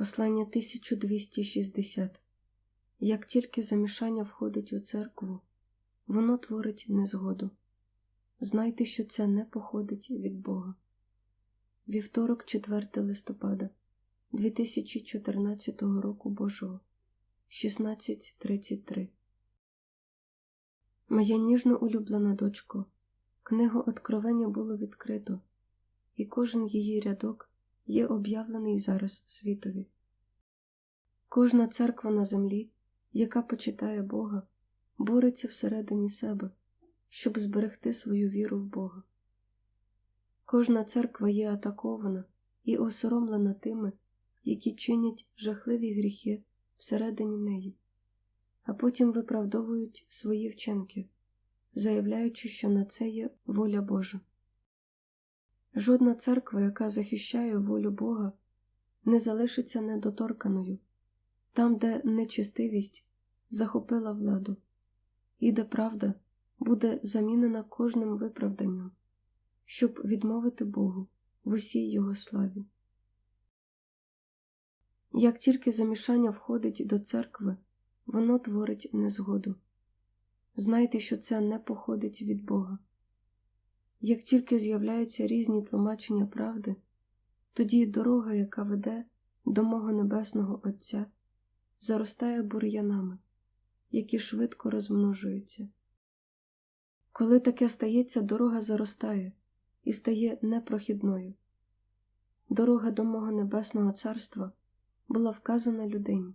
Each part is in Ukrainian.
Послання 1260 Як тільки замішання входить у церкву, воно творить незгоду. Знайте, що це не походить від Бога. Вівторок, 4 листопада 2014 року Божого 16.33 Моя ніжно улюблена дочко, книгу Откровення було відкрито, і кожен її рядок є об'явлений зараз світові. Кожна церква на землі, яка почитає Бога, бореться всередині себе, щоб зберегти свою віру в Бога. Кожна церква є атакована і осоромлена тими, які чинять жахливі гріхи всередині неї, а потім виправдовують свої вчинки, заявляючи, що на це є воля Божа. Жодна церква, яка захищає волю Бога, не залишиться недоторканою там, де нечистивість захопила владу, і де правда буде замінена кожним виправданням, щоб відмовити Богу в усій Його славі. Як тільки замішання входить до церкви, воно творить незгоду. Знайте, що це не походить від Бога. Як тільки з'являються різні тлумачення правди, тоді дорога, яка веде до мого небесного Отця, заростає бур'янами, які швидко розмножуються. Коли таке стається, дорога заростає і стає непрохідною. Дорога до мого небесного царства була вказана людині.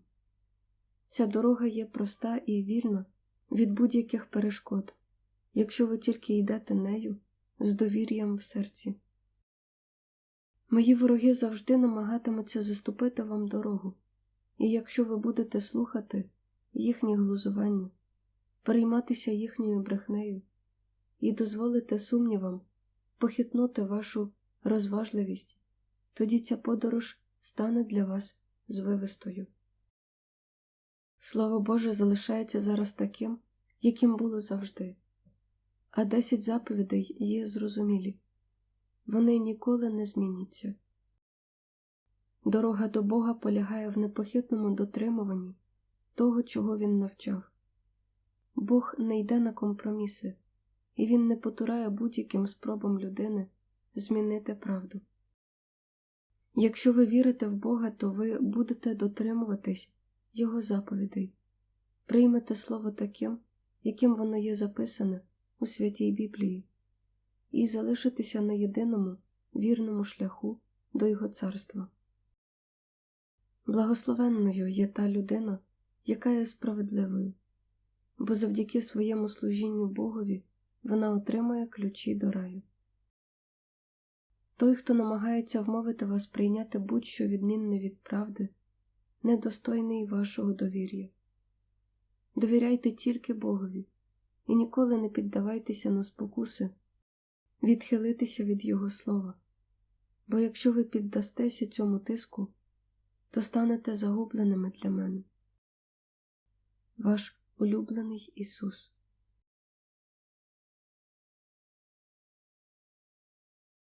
Ця дорога є проста і вільна від будь-яких перешкод, якщо ви тільки йдете нею з довір'ям в серці. Мої вороги завжди намагатимуться заступити вам дорогу, і якщо ви будете слухати їхні глузування, перейматися їхньою брехнею і дозволите сумнівам похитнути вашу розважливість, тоді ця подорож стане для вас звивистою. Слово Боже залишається зараз таким, яким було завжди, а десять заповідей є зрозумілі вони ніколи не зміняться. Дорога до Бога полягає в непохитному дотримуванні того, чого Він навчав. Бог не йде на компроміси, і Він не потурає будь-яким спробам людини змінити правду. Якщо ви вірите в Бога, то ви будете дотримуватись Його заповідей, приймете Слово таким, яким воно є записане у святій Біблії, і залишитеся на єдиному вірному шляху до Його царства. Благословенною є та людина, яка є справедливою, бо завдяки своєму служінню Богові вона отримає ключі до раю. Той, хто намагається вмовити вас прийняти будь-що відмінне від правди, недостойний вашого довір'я. Довіряйте тільки Богові і ніколи не піддавайтеся на спокуси, відхилитися від Його слова, бо якщо ви піддастеся цьому тиску, то станете загубленими для мене. Ваш улюблений Ісус.